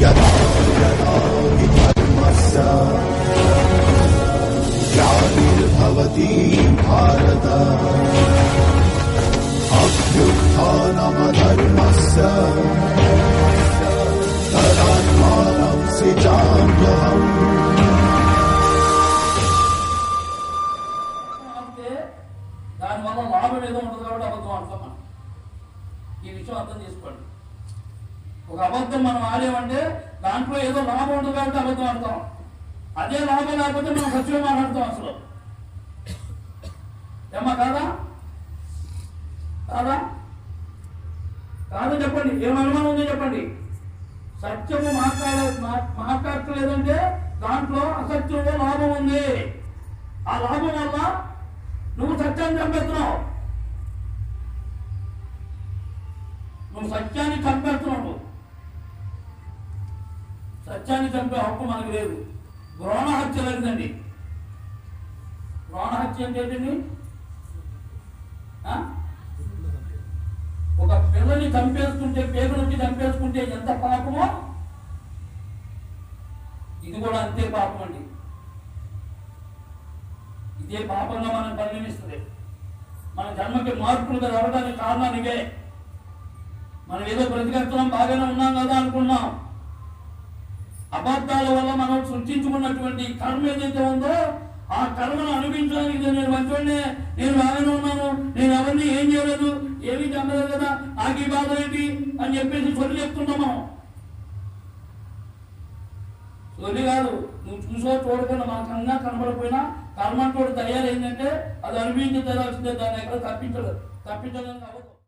Ya da gitmezse Ya bir havadi imparada Hak yoktan ama darmazsa Taranmanam sicam yalan దానివల్ల లాభం ఏదో ఉండదు కాబట్టి అబద్ధం అంటున్నాం ఈ విషయం అర్థం చేసుకోండి ఒక అబద్ధం మనం ఆడేమంటే దాంట్లో ఏదో లాభం ఉంటుంది కాబట్టి అబద్ధం ఆడతాం. అదే లాభం లేకపోతే మనం సత్యం మాట్లాడతాం అసలు. ఏమా కాదా? కాదా? కాదు చెప్పండి. ఏం అనుమానం ఉందో చెప్పండి. సత్యము మాట్లాడ మా- దాంట్లో అసత్యంలో లాభం ఉంది. ఆ లాభం వల్ల నువ్వు సత్యాన్ని చంపేస్తున్నావు. నువ్వు సత్యాన్ని చంప సత్యాన్ని చంపే హక్కు మనకు లేదు. భ్రూణ హత్య లేదండి. భ్రూణ హత్య అంటే ఏంటండి? ఒక పిల్లని చంపేసుకుంటే పేగులకి చంపేసుకుంటే ఎంత పాపమో? ఇది కూడా అంతే పాపం అండి. ఇదే పాపంగా మనం పరిగణిస్తుంది. మన జన్మకి మార్పులుగా రావడానికి కారణాలు ఇవే. మనం ఏదో బ్రతికేస్తున్నాం బాగానే ఉన్నాం కదా అనుకుంటున్నాం అబద్ధాల వల్ల మనం సృష్టించుకున్నటువంటి కర్మ ఏదైతే ఉందో ఆ కర్మను అనుభవించడానికి నేను మంచివాడినే నేను బాగానే ఉన్నాను. నేను ఎవరిని ఏం చేయలేదు. ఏమీ చంపలేదు కదా. నాకు ఈ బాధ ఏంటి అని చెప్పేసి చొల్లి చెప్తున్నాం మనం. చొల్లి కాదు. నువ్వు చూసో చూడకుండా మన కన్నా కనబడకపోయినా తయారు ఏంటంటే అది అనుభవించి తెరాల్సిందే దాన్ని ఎక్కడ తప్పించలేదు తప్పించలేదు అవ్వదు